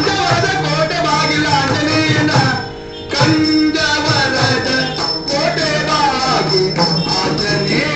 ಕಂಜವರದ ಕೋಟೆ ಬಾಗಿಲ ಆಂಜನೇಯನ ಕಂದವರದ ಕೋಟೆ ಬಾಗಿ ಆಂಜನೇಯನ